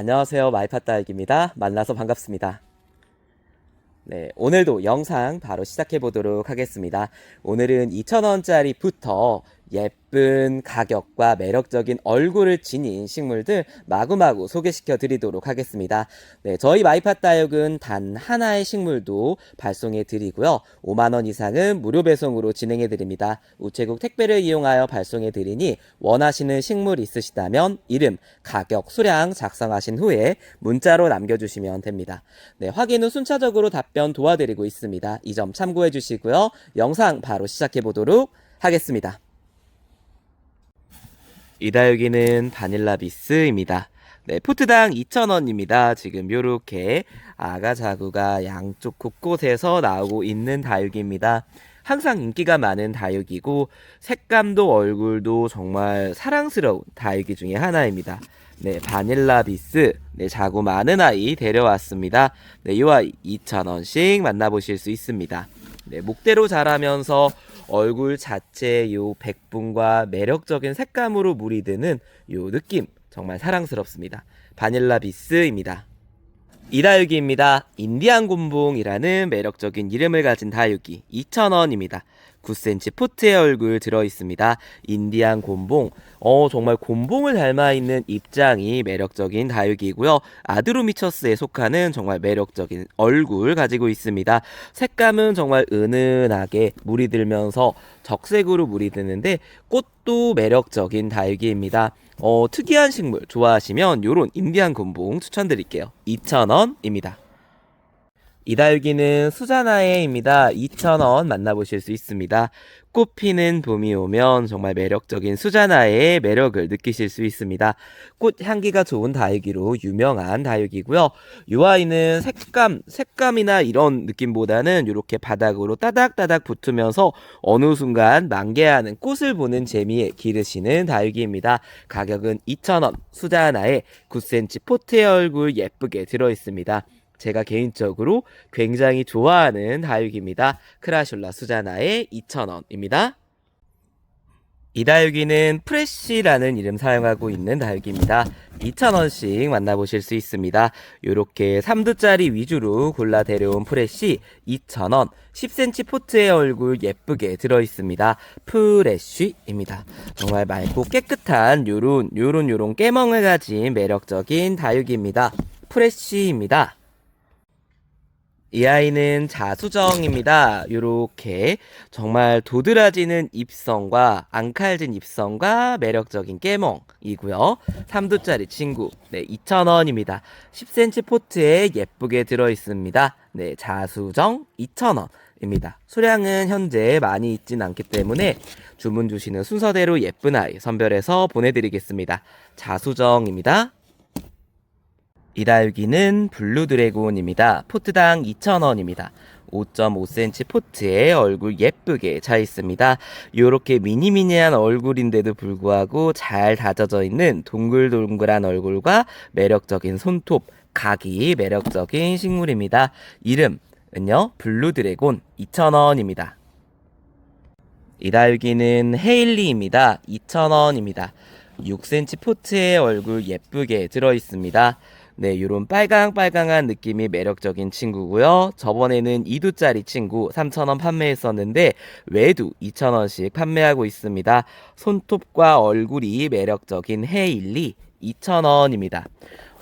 안녕하세요. 마이파따익입니다. 만나서 반갑습니다. 네, 오늘도 영상 바로 시작해 보도록 하겠습니다. 오늘은 2,000원짜리부터 예쁜 가격과 매력적인 얼굴을 지닌 식물들 마구마구 소개시켜 드리도록 하겠습니다. 네, 저희 마이파따육은 단 하나의 식물도 발송해 드리고요. 5만원 이상은 무료 배송으로 진행해 드립니다. 우체국 택배를 이용하여 발송해 드리니 원하시는 식물 있으시다면 이름, 가격, 수량 작성하신 후에 문자로 남겨주시면 됩니다. 네, 확인 후 순차적으로 답변 도와드리고 있습니다. 이 점 참고해 주시고요. 영상 바로 시작해 보도록 하겠습니다. 이다육이는 바닐라 비스입니다. 네, 포트당 2,000원입니다. 지금 요렇게 아가 자구가 양쪽 곳곳에서 나오고 있는 다육입니다. 항상 인기가 많은 다육이고 색감도 얼굴도 정말 사랑스러운 다육이 중에 하나입니다. 네, 바닐라 비스. 네, 자고 많은 아이 데려왔습니다. 네, 이 아이 2,000원씩 만나보실 수 있습니다. 네, 목대로 자라면서 얼굴 자체 요 백분과 매력적인 색감으로 물이 드는 요 느낌 정말 사랑스럽습니다. 바닐라 비스입니다. 이다육이입니다. 인디안 곤봉이라는 매력적인 이름을 가진 다육이 2,000원입니다. 9cm 포트의 얼굴 들어 있습니다. 인디안 곤봉. 어, 정말 곤봉을 닮아 있는 입장이 매력적인 다육이고요. 아드로미처스에 속하는 정말 매력적인 얼굴 가지고 있습니다. 색감은 정말 은은하게 물이 들면서 적색으로 물이 드는데 꽃도 매력적인 다육이입니다. 어, 특이한 식물 좋아하시면 요런 인디안 곤봉 추천드릴게요. 2,000원입니다. 이달기는 수자나에입니다. 2,000원 만나보실 수 있습니다. 꽃 피는 봄이 오면 정말 매력적인 수자나의 매력을 느끼실 수 있습니다. 꽃 향기가 좋은 다육이로 유명한 다육이고요. 이 아이는 색감, 색감이나 이런 느낌보다는 이렇게 바닥으로 따닥따닥 붙으면서 어느 순간 만개하는 꽃을 보는 재미에 기르시는 다육이입니다. 가격은 2,000원, 수자나에 9cm 포트의 얼굴 예쁘게 들어있습니다. 제가 개인적으로 굉장히 좋아하는 다육입니다. 크라슐라 수자나의 2,000원입니다. 이 다육이는 프레쉬라는 이름 사용하고 있는 다육입니다. 2,000원씩 만나보실 수 있습니다. 요렇게 3두짜리 위주로 골라 데려온 프레쉬 2,000원 10cm 포트의 얼굴 예쁘게 들어있습니다. 프레쉬입니다. 정말 맑고 깨끗한 요런 요런 요런 깨멍을 가진 매력적인 다육입니다. 프레쉬입니다. 이 아이는 자수정입니다. 요렇게 정말 도드라지는 입성과 앙칼진 입성과 매력적인 깨멍이고요. 3두짜리 친구. 네, 2,000원입니다. 10cm 포트에 예쁘게 들어 있습니다. 네, 자수정 2,000원 입니다. 수량은 현재 많이 있진 않기 때문에 주문 주시는 순서대로 예쁜 아이 선별해서 보내드리겠습니다. 자수정입니다. 이다육이는 블루 드래곤입니다. 포트당 2,000원입니다. 5.5cm 포트에 얼굴 예쁘게 차 있습니다. 이렇게 미니미니한 얼굴인데도 불구하고 잘 다져져 있는 동글동글한 얼굴과 매력적인 손톱, 각이 매력적인 식물입니다. 이름은요, 블루 드래곤 2,000원입니다. 이다육이는 헤일리입니다. 2,000원입니다. 6cm 포트에 얼굴 예쁘게 들어 있습니다. 네, 요런 빨강빨강한 느낌이 매력적인 친구고요. 저번에는 2두짜리 친구 3,000원 판매했었는데 외두 2,000원씩 판매하고 있습니다. 손톱과 얼굴이 매력적인 헤일리 2,000원입니다.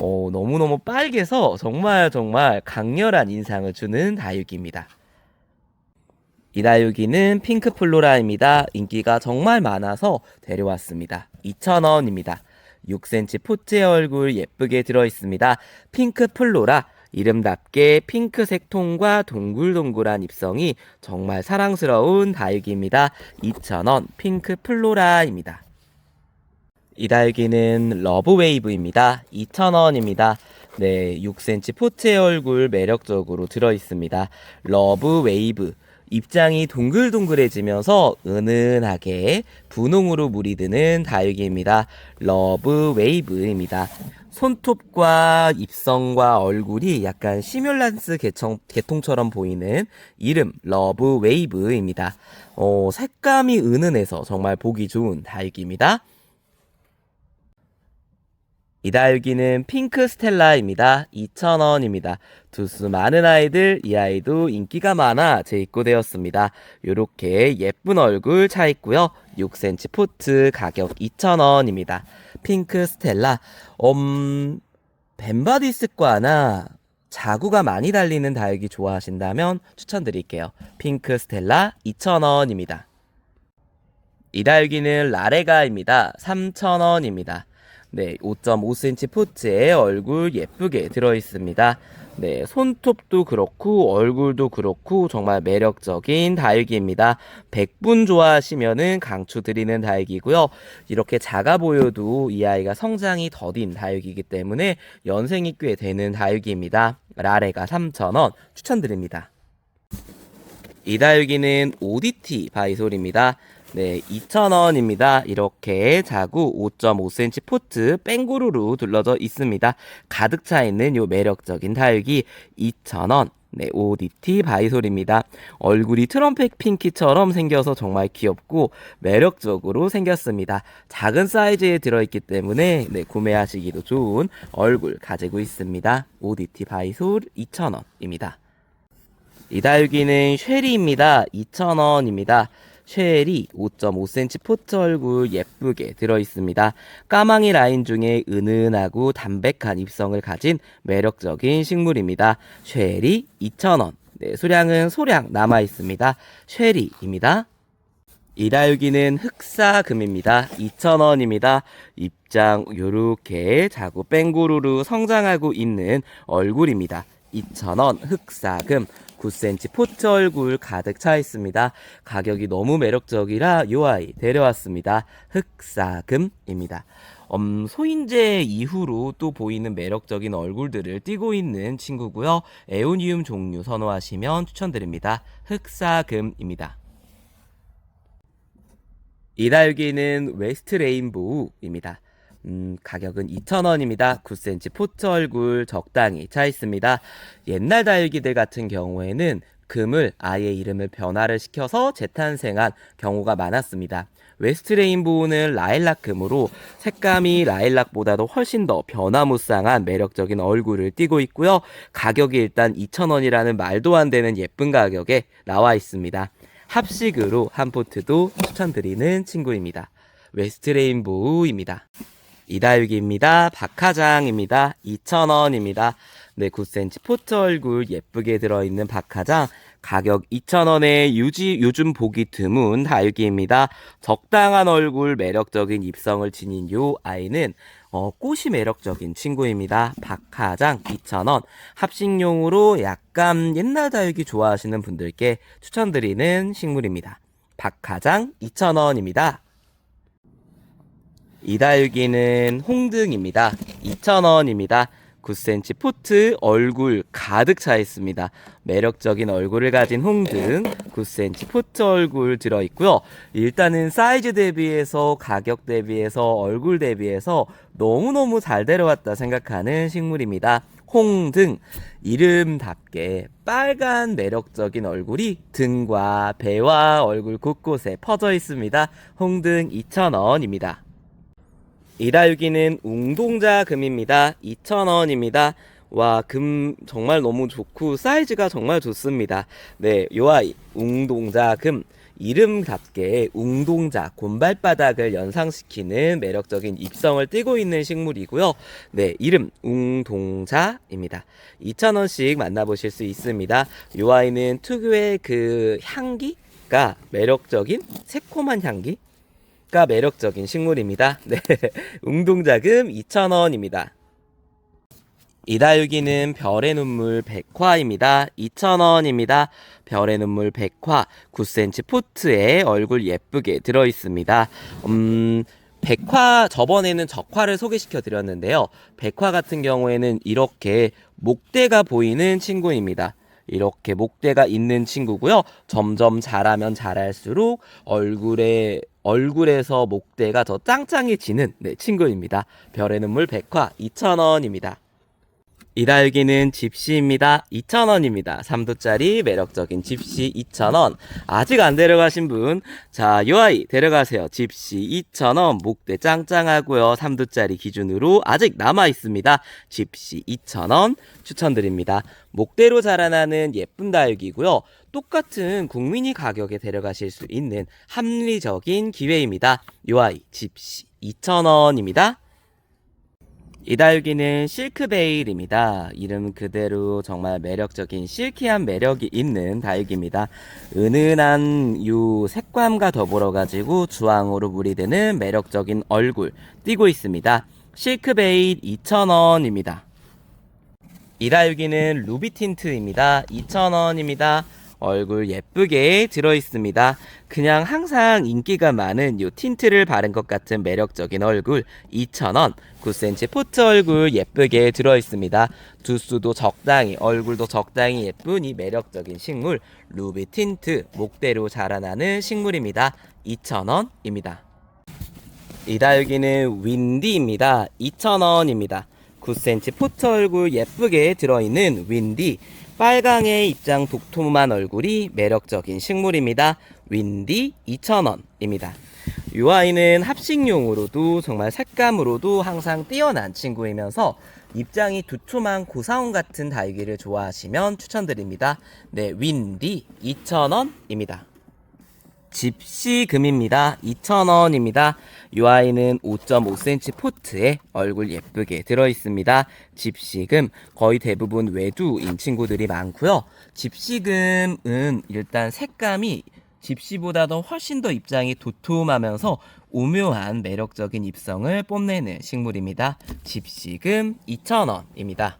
어, 너무너무 빨개서 정말 정말 강렬한 인상을 주는 다육입니다. 이 다육이는 핑크 플로라입니다. 인기가 정말 많아서 데려왔습니다. 2,000원입니다. 6cm 포트의 얼굴 예쁘게 들어있습니다. 핑크 플로라. 이름답게 핑크색 톤과 동글동글한 입성이 정말 사랑스러운 다육이입니다. 2,000원 핑크 플로라입니다. 이 다육이는 러브웨이브입니다. 2,000원입니다. 네, 6cm 포트의 얼굴 매력적으로 들어있습니다. 러브웨이브. 입장이 동글동글해지면서 은은하게 분홍으로 물이 드는 다육이입니다. 러브 웨이브입니다. 손톱과 입성과 얼굴이 약간 시뮬란스 개청, 개통처럼 보이는 이름 러브 웨이브입니다. 어, 색감이 은은해서 정말 보기 좋은 다육이입니다. 이다육이는 핑크 스텔라입니다. 2,000원입니다. 두수 많은 아이들, 이 아이도 인기가 많아 재입고되었습니다. 요렇게 예쁜 얼굴 차 있고요. 6cm 포트 가격 2,000원입니다. 핑크 스텔라, 음, 벤바디스과나 자구가 많이 달리는 다육이 좋아하신다면 추천드릴게요. 핑크 스텔라 2,000원입니다. 이 다육이는 라레가입니다. 3,000원입니다. 네, 5.5cm 포트에 얼굴 예쁘게 들어있습니다. 네, 손톱도 그렇고 얼굴도 그렇고 정말 매력적인 다육이입니다. 100분 좋아하시면은 강추 드리는 다육이고요. 이렇게 작아 보여도 이 아이가 성장이 더딘 다육이기 때문에 연생이 꽤 되는 다육이입니다. 라레가 3,000원 추천드립니다. 이 다육이는 ODT 바이솔입니다. 네, 2,000원입니다. 이렇게 자구 5.5cm 포트 뺑구루로 둘러져 있습니다. 가득 차 있는 요 매력적인 다육이 2,000원. 네, ODT 바이솔입니다. 얼굴이 트럼펫 핑키처럼 생겨서 정말 귀엽고 매력적으로 생겼습니다. 작은 사이즈에 들어있기 때문에 네, 구매하시기도 좋은 얼굴 가지고 있습니다. ODT 바이솔 2,000원입니다. 이다육이는 쉐리입니다. 2,000원입니다. 쉐리 5.5cm 포트 얼굴 예쁘게 들어있습니다. 까망이 라인 중에 은은하고 담백한 입성을 가진 매력적인 식물입니다. 쉐리 2,000원. 네, 수량은 소량 남아 있습니다. 쉐리입니다. 이다육이는 흑사금입니다. 2,000원입니다. 입장 요렇게 자구 뺑구루루 성장하고 있는 얼굴입니다. 2,000원 흑사금 9cm 포트 얼굴 가득 차 있습니다. 가격이 너무 매력적이라 요 아이 데려왔습니다. 흑사금입니다. 음, 소인제 이후로 또 보이는 매력적인 얼굴들을 띠고 있는 친구고요. 에오니움 종류 선호하시면 추천드립니다. 흑사금입니다. 이다육이는 웨스트 레인보우입니다. 음, 가격은 2,000원입니다. 9cm 포트 얼굴 적당히 차 있습니다. 옛날 다육이들 같은 경우에는 금을 아예 이름을 변화를 시켜서 재탄생한 경우가 많았습니다. 웨스트 레인보우는 라일락 금으로 색감이 라일락보다도 훨씬 더 변화무쌍한 매력적인 얼굴을 띠고 있고요. 가격이 일단 2,000원이라는 말도 안 되는 예쁜 가격에 나와 있습니다. 합식으로 한 포트도 추천드리는 친구입니다. 웨스트 레인보우입니다. 이다육입니다. 박하장입니다. 2,000원입니다. 네, 9cm 포트 얼굴 예쁘게 들어있는 박하장. 가격 2,000원에 유지, 요즘 보기 드문 다육이입니다. 적당한 얼굴, 매력적인 입성을 지닌 요 아이는 어, 꽃이 매력적인 친구입니다. 박하장 2,000원. 합식용으로 약간 옛날 다육이 좋아하시는 분들께 추천드리는 식물입니다. 박하장 2,000원입니다. 이다육이는 홍등입니다. 2,000원입니다. 9cm 포트 얼굴 가득 차 있습니다. 매력적인 얼굴을 가진 홍등 9cm 포트 얼굴 들어 있고요. 일단은 사이즈 대비해서 가격 대비해서 얼굴 대비해서 너무너무 잘 데려왔다 생각하는 식물입니다. 홍등 이름답게 빨간 매력적인 얼굴이 등과 배와 얼굴 곳곳에 퍼져 있습니다. 홍등 2,000원입니다. 이다육이는 웅동자 금입니다. 2,000원입니다. 와, 금 정말 너무 좋고 사이즈가 정말 좋습니다. 네, 요 아이 웅동자 금 이름답게 웅동자 곰발바닥을 연상시키는 매력적인 입성을 띠고 있는 식물이고요. 네, 이름 웅동자입니다. 2,000원씩 만나보실 수 있습니다. 요 아이는 특유의 그 향기가 매력적인 새콤한 향기 가 매력적인 식물입니다. 네. 웅동자금 2,000원입니다. 이다육이는 별의 눈물 백화입니다. 2,000원입니다. 별의 눈물 백화 9cm 포트에 얼굴 예쁘게 들어 있습니다. 음, 백화 저번에는 적화를 소개시켜 드렸는데요. 백화 같은 경우에는 이렇게 목대가 보이는 친구입니다. 이렇게 목대가 있는 친구고요. 점점 자라면 자랄수록 얼굴에 얼굴에서 목대가 더 짱짱해지는 네, 친구입니다. 별의 눈물 백화 2,000원입니다. 이다육이는 집시입니다. 2,000원입니다. 3도짜리 매력적인 집시 2,000원. 아직 안 데려가신 분, 자, 요 아이 데려가세요. 집시 2,000원. 목대 짱짱하고요. 3도짜리 기준으로 아직 남아 있습니다. 집시 2,000원 추천드립니다. 목대로 자라나는 예쁜 다육이고요. 똑같은 국민이 가격에 데려가실 수 있는 합리적인 기회입니다. 요 아이 집시 2,000원입니다. 이 다육이는 실크베일입니다. 이름 그대로 정말 매력적인 실키한 매력이 있는 다육입니다. 은은한 요 색감과 더불어 가지고 주황으로 무리되는 매력적인 얼굴 띄고 있습니다. 실크베일 2,000원입니다. 이 다육이는 루비 틴트입니다. 2,000원입니다. 얼굴 예쁘게 들어있습니다. 그냥 항상 인기가 많은 요 틴트를 바른 것 같은 매력적인 얼굴 2,000원. 9cm 포트 얼굴 예쁘게 들어있습니다. 두수도 적당히, 얼굴도 적당히 예쁜 이 매력적인 식물 루비 틴트 목대로 자라나는 식물입니다. 2,000원입니다. 이 다육이는 윈디입니다. 2,000원입니다. 9cm 포트 얼굴 예쁘게 들어있는 윈디. 빨강의 입장 독토무한 얼굴이 매력적인 식물입니다. 윈디 2,000원입니다. 이 아이는 합식용으로도 정말 색감으로도 항상 뛰어난 친구이면서 입장이 두툼한 고사원 같은 다육이를 좋아하시면 추천드립니다. 네, 윈디 2,000원입니다. 집시금입니다. 2,000원입니다. 이 아이는 5.5cm 포트에 얼굴 예쁘게 들어있습니다. 집시금 거의 대부분 외두인 친구들이 많고요. 집시금은 일단 색감이 집시보다도 훨씬 더 입장이 도톰하면서 오묘한 매력적인 입성을 뽐내는 식물입니다. 집시금 2,000원입니다.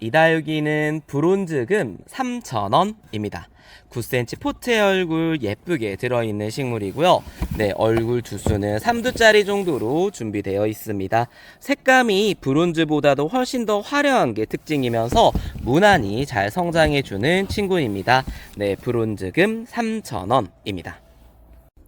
이다육이는 브론즈금 3,000원입니다. 9cm 포트의 얼굴 예쁘게 들어있는 식물이고요. 네, 얼굴 두수는 3두짜리 정도로 준비되어 있습니다. 색감이 브론즈보다도 훨씬 더 화려한 게 특징이면서 무난히 잘 성장해주는 친구입니다. 네, 브론즈금 3,000원입니다.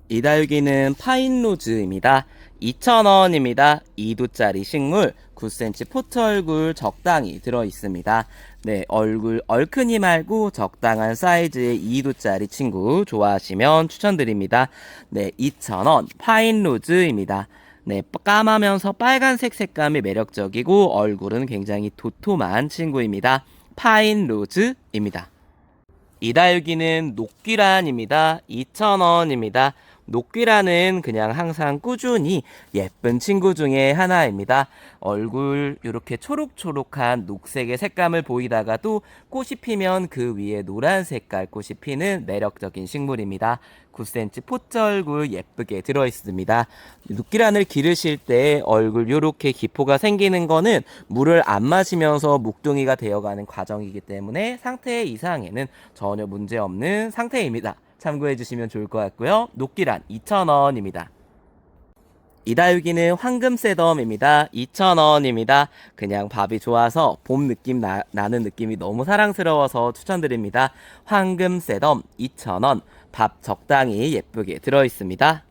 이다육이는 파인로즈입니다. 2,000원입니다. 2도짜리 식물 9cm 포트 얼굴 적당히 들어 있습니다. 네, 얼굴 얼큰이 말고 적당한 사이즈의 2도짜리 친구 좋아하시면 추천드립니다. 네, 2,000원 파인 로즈입니다. 네, 까마면서 빨간색 색감이 매력적이고 얼굴은 굉장히 도톰한 친구입니다. 파인 로즈입니다. 이다육이는 녹귀란입니다. 2,000원입니다. 녹귀란은 그냥 항상 꾸준히 예쁜 친구 중에 하나입니다. 얼굴 이렇게 초록초록한 녹색의 색감을 보이다가도 꽃이 피면 그 위에 노란 색깔 꽃이 피는 매력적인 식물입니다. 9cm 포트 얼굴 예쁘게 들어있습니다. 녹귀란을 기르실 때 얼굴 이렇게 기포가 생기는 거는 물을 안 마시면서 묵둥이가 되어가는 과정이기 때문에 상태 이상에는 전혀 문제 없는 상태입니다. 참고해 주시면 좋을 것 같고요. 녹기란 2,000원입니다. 이다육이는 황금새덤입니다. 2,000원입니다. 그냥 밥이 좋아서 봄 느낌 나, 나는 느낌이 너무 사랑스러워서 추천드립니다. 황금새덤 2,000원. 밥 적당히 예쁘게 들어있습니다.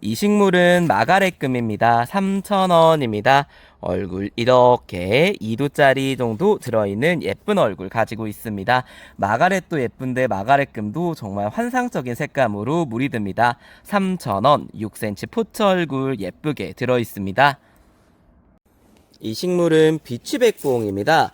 이 식물은 마가렛금입니다. 3,000원입니다. 얼굴 이렇게 2도짜리 정도 들어있는 예쁜 얼굴 가지고 있습니다. 마가렛도 예쁜데 마가렛금도 정말 환상적인 색감으로 무리듭니다. 3,000원 6cm 포트 얼굴 예쁘게 들어있습니다. 이 식물은 비취백봉입니다.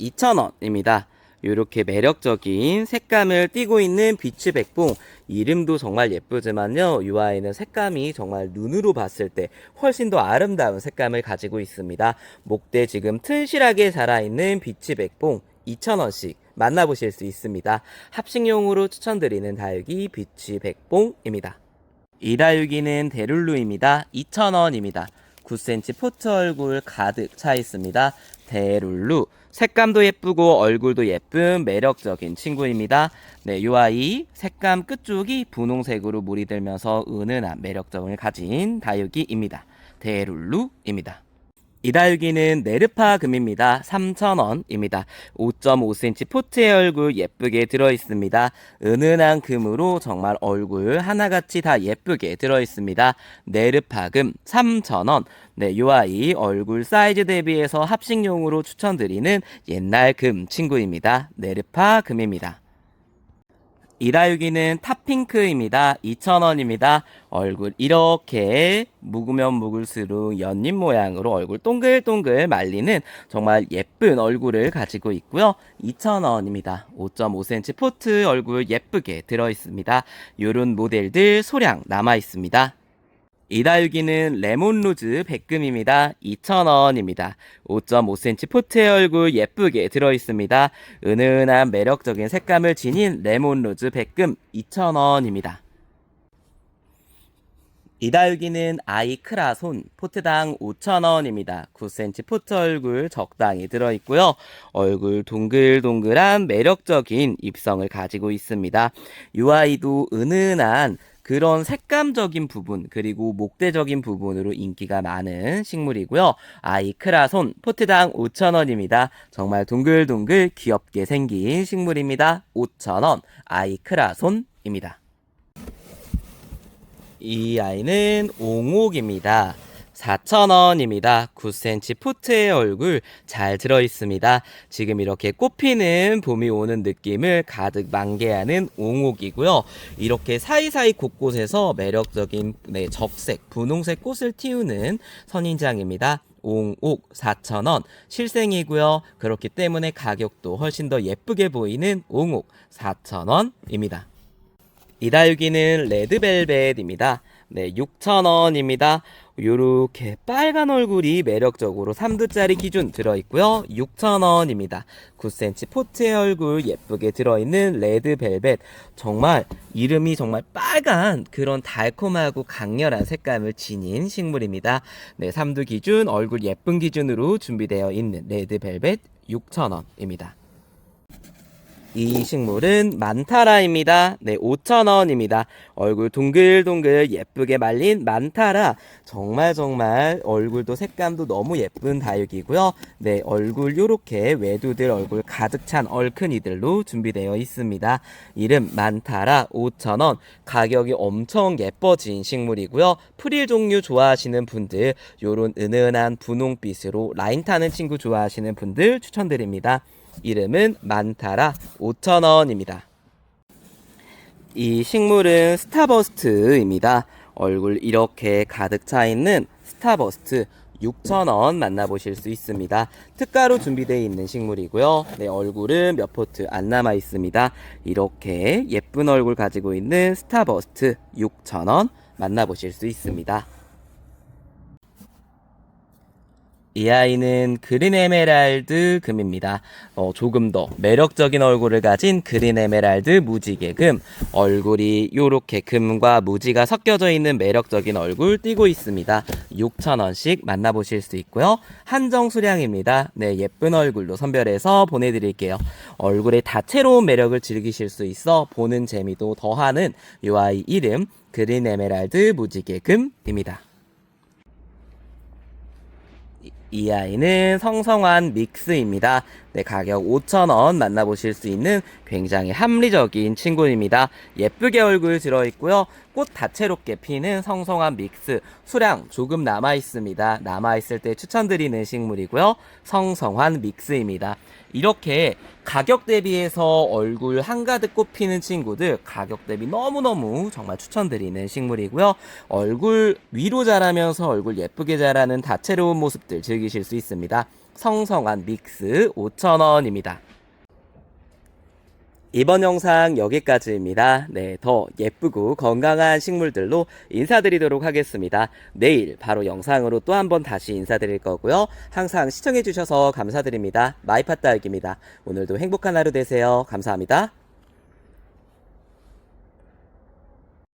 2,000원입니다. 이렇게 매력적인 색감을 띠고 있는 비치백봉. 이름도 정말 예쁘지만요. 이 아이는 색감이 정말 눈으로 봤을 때 훨씬 더 아름다운 색감을 가지고 있습니다. 목대 지금 튼실하게 자라있는 비치백봉. 2,000원씩 만나보실 수 있습니다. 합식용으로 추천드리는 다육이 비치 백봉입니다. 이 다육이는 데룰루입니다. 2,000원입니다. 9cm 포트 얼굴 가득 차 있습니다. 대룰루. 색감도 예쁘고 얼굴도 예쁜 매력적인 친구입니다. 네, 이 아이 색감 끝쪽이 분홍색으로 물이 들면서 은은한 매력점을 가진 다육이입니다. 대룰루입니다. 이다육이는 네르파 금입니다. 3,000원입니다. 5.5cm 포트의 얼굴 예쁘게 들어있습니다. 은은한 금으로 정말 얼굴 하나같이 다 예쁘게 들어있습니다. 네르파 금 3,000원. 네, 요 아이 얼굴 사이즈 대비해서 합식용으로 추천드리는 옛날 금 친구입니다. 네르파 금입니다. 이다육이는 탑핑크입니다. 2,000원입니다. 얼굴 이렇게 묵으면 묵을수록 연잎 모양으로 얼굴 동글동글 말리는 정말 예쁜 얼굴을 가지고 있고요. 2,000원입니다. 5.5cm 포트 얼굴 예쁘게 들어있습니다. 요런 모델들 소량 남아있습니다. 이다육이는 레몬로즈 백금입니다. 2,000원입니다. 5.5cm 포트의 얼굴 예쁘게 들어있습니다. 은은한 매력적인 색감을 지닌 레몬로즈 백금 2,000원입니다. 이다육이는 아이크라 손 포트당 5,000원입니다. 9cm 포트 얼굴 적당히 들어있고요. 얼굴 동글동글한 매력적인 입성을 가지고 있습니다. 이 아이도 은은한 그런 색감적인 부분 그리고 목대적인 부분으로 인기가 많은 식물이고요. 아이크라손 포트당 5,000원입니다. 정말 동글동글 귀엽게 생긴 식물입니다. 5,000원 아이크라손입니다. 이 아이는 옹옥입니다. 4,000원입니다. 9cm 포트의 얼굴 잘 들어있습니다. 지금 이렇게 꽃피는 봄이 오는 느낌을 가득 만개하는 옹옥이고요. 이렇게 사이사이 곳곳에서 매력적인 네, 적색, 분홍색 꽃을 틔우는 선인장입니다. 옹옥 4,000원 실생이고요. 그렇기 때문에 가격도 훨씬 더 예쁘게 보이는 옹옥 4,000원입니다. 이다육이는 레드벨벳입니다. 네, 6,000원입니다. 요렇게 빨간 얼굴이 매력적으로 3두짜리 기준 들어있고요. 6,000원입니다. 9cm 포트의 얼굴 예쁘게 들어있는 레드벨벳. 정말 이름이 정말 빨간 그런 달콤하고 강렬한 색감을 지닌 식물입니다. 네, 3두 기준 얼굴 예쁜 기준으로 준비되어 있는 레드벨벳 6,000원입니다. 이 식물은 만타라입니다. 네, 5,000원입니다. 얼굴 동글동글 예쁘게 말린 만타라. 정말 정말 얼굴도 색감도 너무 예쁜 다육이고요. 네, 얼굴 요렇게 외두들 얼굴 가득 찬 얼큰이들로 준비되어 있습니다. 이름 만타라 5,000원. 가격이 엄청 예뻐진 식물이고요. 프릴 종류 좋아하시는 분들, 요런 은은한 분홍빛으로 라인 타는 친구 좋아하시는 분들 추천드립니다. 이름은 만타라 5,000원입니다. 이 식물은 스타버스트입니다. 얼굴 이렇게 가득 차 있는 스타버스트 6,000원 만나보실 수 있습니다. 특가로 준비되어 있는 식물이고요. 네, 얼굴은 몇 포트 안 남아 있습니다. 이렇게 예쁜 얼굴 가지고 있는 스타버스트 6,000원 만나보실 수 있습니다. 이 아이는 그린 에메랄드 금입니다. 어, 조금 더 매력적인 얼굴을 가진 그린 에메랄드 무지개 금. 얼굴이 요렇게 금과 무지가 섞여져 있는 매력적인 얼굴 띄고 있습니다. 6,000원씩 만나보실 수 있고요. 한정 수량입니다. 네, 예쁜 얼굴로 선별해서 보내드릴게요. 얼굴의 다채로운 매력을 즐기실 수 있어 보는 재미도 더하는 이 아이 이름 그린 에메랄드 무지개 금입니다. 이 아이는 성성환 믹스입니다. 네, 가격 5,000원 만나보실 수 있는 굉장히 합리적인 친구입니다. 예쁘게 얼굴 들어있고요. 꽃 다채롭게 피는 성성환 믹스. 수량 조금 남아 있습니다. 남아 있을 때 추천드리는 식물이고요. 성성환 믹스입니다. 이렇게 가격 대비해서 얼굴 한가득 꽃피는 친구들 가격 대비 너무너무 정말 추천드리는 식물이고요. 얼굴 위로 자라면서 얼굴 예쁘게 자라는 다채로운 모습들 즐기실 수 있습니다. 성성한 믹스 5,000원입니다. 이번 영상 여기까지입니다. 네, 더 예쁘고 건강한 식물들로 인사드리도록 하겠습니다. 내일 바로 영상으로 또 한번 다시 인사드릴 거고요. 항상 시청해주셔서 감사드립니다. 마이파따육입니다. 오늘도 행복한 하루 되세요. 감사합니다.